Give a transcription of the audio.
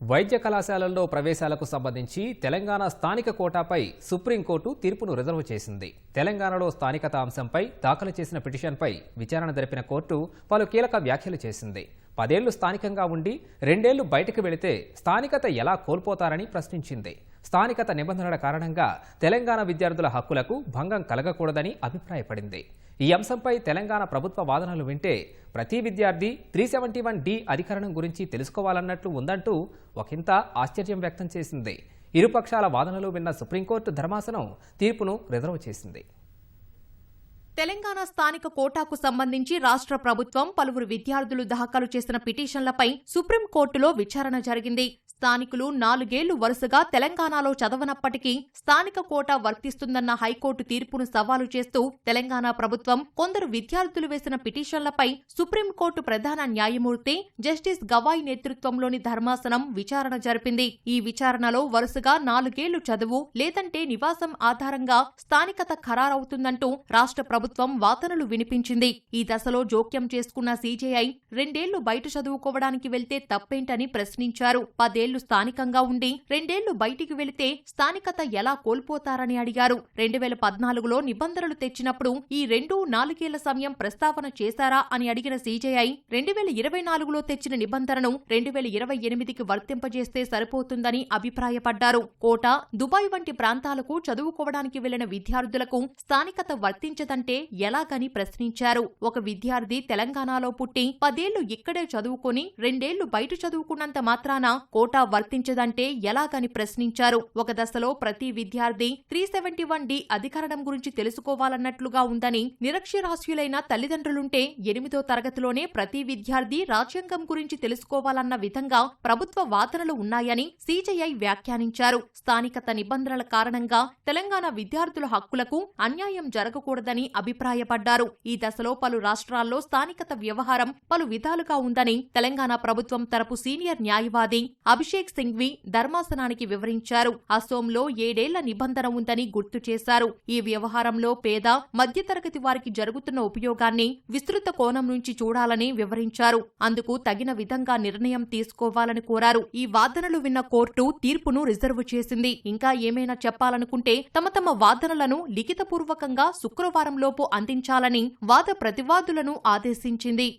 వైద్య కళాశాలల్లో ప్రవేశాలకు సంబంధించి తెలంగాణ స్థానిక కోటాపై సుప్రీంకోర్టు తీర్పును రిజర్వ్ చేసింది. తెలంగాణలో స్థానికత అంశంపై దాఖలు చేసిన పిటిషన్పై విచారణ జరిపిన కోర్టు పలు కీలక వ్యాఖ్యలు చేసింది. పదేళ్ళు స్థానికంగా ఉండి రెండేళ్ళు బయటకు వెళితే స్థానికత ఎలా కోల్పోతారని ప్రశ్నించింది. స్థానికత నిబంధనల కారణంగా తెలంగాణ విద్యార్థుల హక్కులకు భంగం కలగకూడదని అభిప్రాయపడింది. ఈ అంశంపై తెలంగాణ ప్రభుత్వ వాదనలు వింటే ప్రతి విద్యార్థి త్రీ సెవెంటీ వన్ డి అధికరణం గురించి తెలుసుకోవాలన్నట్లు ఉందంటూ ఒకంత ఆశ్చర్యం వ్యక్తం చేసింది. ఇరుపక్షాల వాదనలు విన్న సుప్రీంకోర్టు ధర్మాసనం తీర్పును రిజర్వ్ చేసింది. తెలంగాణ స్థానిక కోటాకు సంబంధించి రాష్ట్ర ప్రభుత్వం పలువురు విద్యార్థులు దాఖలు చేసిన పిటిషన్లపై సుప్రీంకోర్టులో విచారణ జరిగింది. స్థానికులు నాలుగేళ్ళు వరుసగా తెలంగాణలో చదవనప్పటికీ స్థానిక కోటా వర్తిస్తుందన్న హైకోర్టు తీర్పును సవాలు చేస్తూ తెలంగాణ ప్రభుత్వం కొందరు విద్యార్థులు వేసిన పిటిషన్లపై సుప్రీంకోర్టు ప్రధాన న్యాయమూర్తి జస్టిస్ గవాయ్ నేతృత్వంలోని ధర్మాసనం విచారణ జరిపింది. ఈ విచారణలో వరుసగా నాలుగేళ్ళు చదువు లేదంటే నివాసం ఆధారంగా స్థానికత ఖరారవుతుందంటూ రాష్ట్ర ప్రభుత్వం వాదనలు వినిపించింది. ఈ దశలో జోక్యం చేసుకున్న సీజేఐ రెండేళ్ళు బయట చదువుకోవడానికి వెళ్తే తప్పేంటని ప్రశ్నించారు. పదేళ్ళు స్థానికంగా ఉండి రెండేళ్ళు బయటికి వెళితే స్థానికత ఎలా కోల్పోతారని అడిగారు. రెండు వేల పద్నాలుగులో నిబంధనలు తెచ్చినప్పుడు ఈ రెండు నాలుగేళ్ళ సమయం ప్రస్తావన చేశారా అని అడిగిన సీజేఐ రెండు వేల ఇరవై నాలుగులో తెచ్చిన నిబంధనను రెండు వేల ఇరవై ఎనిమిదికి వర్తింపజేస్తే సరిపోతుందని అభిప్రాయపడ్డారు. కోట దుబాయ్ వంటి ప్రాంతాలకు చదువుకోవడానికి వెళ్ళిన విద్యార్థులకు స్థానికత వర్తించదంటే ఎలాగని ప్రశ్నించారు. ఒక విద్యార్థి తెలంగాణలో పుట్టి పదేళ్ళు ఇక్కడే చదువుకొని రెండేళ్ళు బయట చదువుకున్నంత మాత్రాన కోట వర్తించదంటే ఎలాగని ప్రశ్నించారు. ఒక దశలో ప్రతి విద్యార్థి త్రీ సెవెంటీ వన్ డి అధికరణం గురించి తెలుసుకోవాలన్నట్లుగా ఉందని నిరక్షరాస్యులైన తల్లిదండ్రులుంటే ఎనిమిదో తరగతిలోనే ప్రతి విద్యార్థి రాజ్యాంగం గురించి తెలుసుకోవాలన్న విధంగా ప్రభుత్వ వాదనలు ఉన్నాయని సీజేఐ వ్యాఖ్యానించారు. స్థానికత నిబంధనల కారణంగా తెలంగాణ విద్యార్థుల హక్కులకు అన్యాయం జరగకూడదని అభిప్రాయపడ్డారు. ఈ దశలో పలు రాష్ట్రాల్లో స్థానికత వ్యవహారం పలు విధాలుగా ఉందని తెలంగాణ ప్రభుత్వం తరపు సీనియర్ న్యాయవాది అభిషేక్ సింఘ్వి ధర్మాసనానికి వివరించారు. అసోంలో ఏడేళ్ళ నిబంధన ఉందని గుర్తు చేశారు. ఈ వ్యవహారంలో పేద మధ్యతరగతి వారికి జరుగుతున్న ఉపయోగాన్ని విస్తృత కోణం నుంచి చూడాలని వివరించారు. అందుకు తగిన విధంగా నిర్ణయం తీసుకోవాలని కోరారు. ఈ వాదనలు విన్న కోర్టు తీర్పును రిజర్వ్ చేసింది. ఇంకా ఏమైనా చెప్పాలనుకుంటే తమ తమ వాదనలను లిఖితపూర్వకంగా శుక్రవారంలోపు అందించాలని వాద ప్రతివాదులను ఆదేశించింది.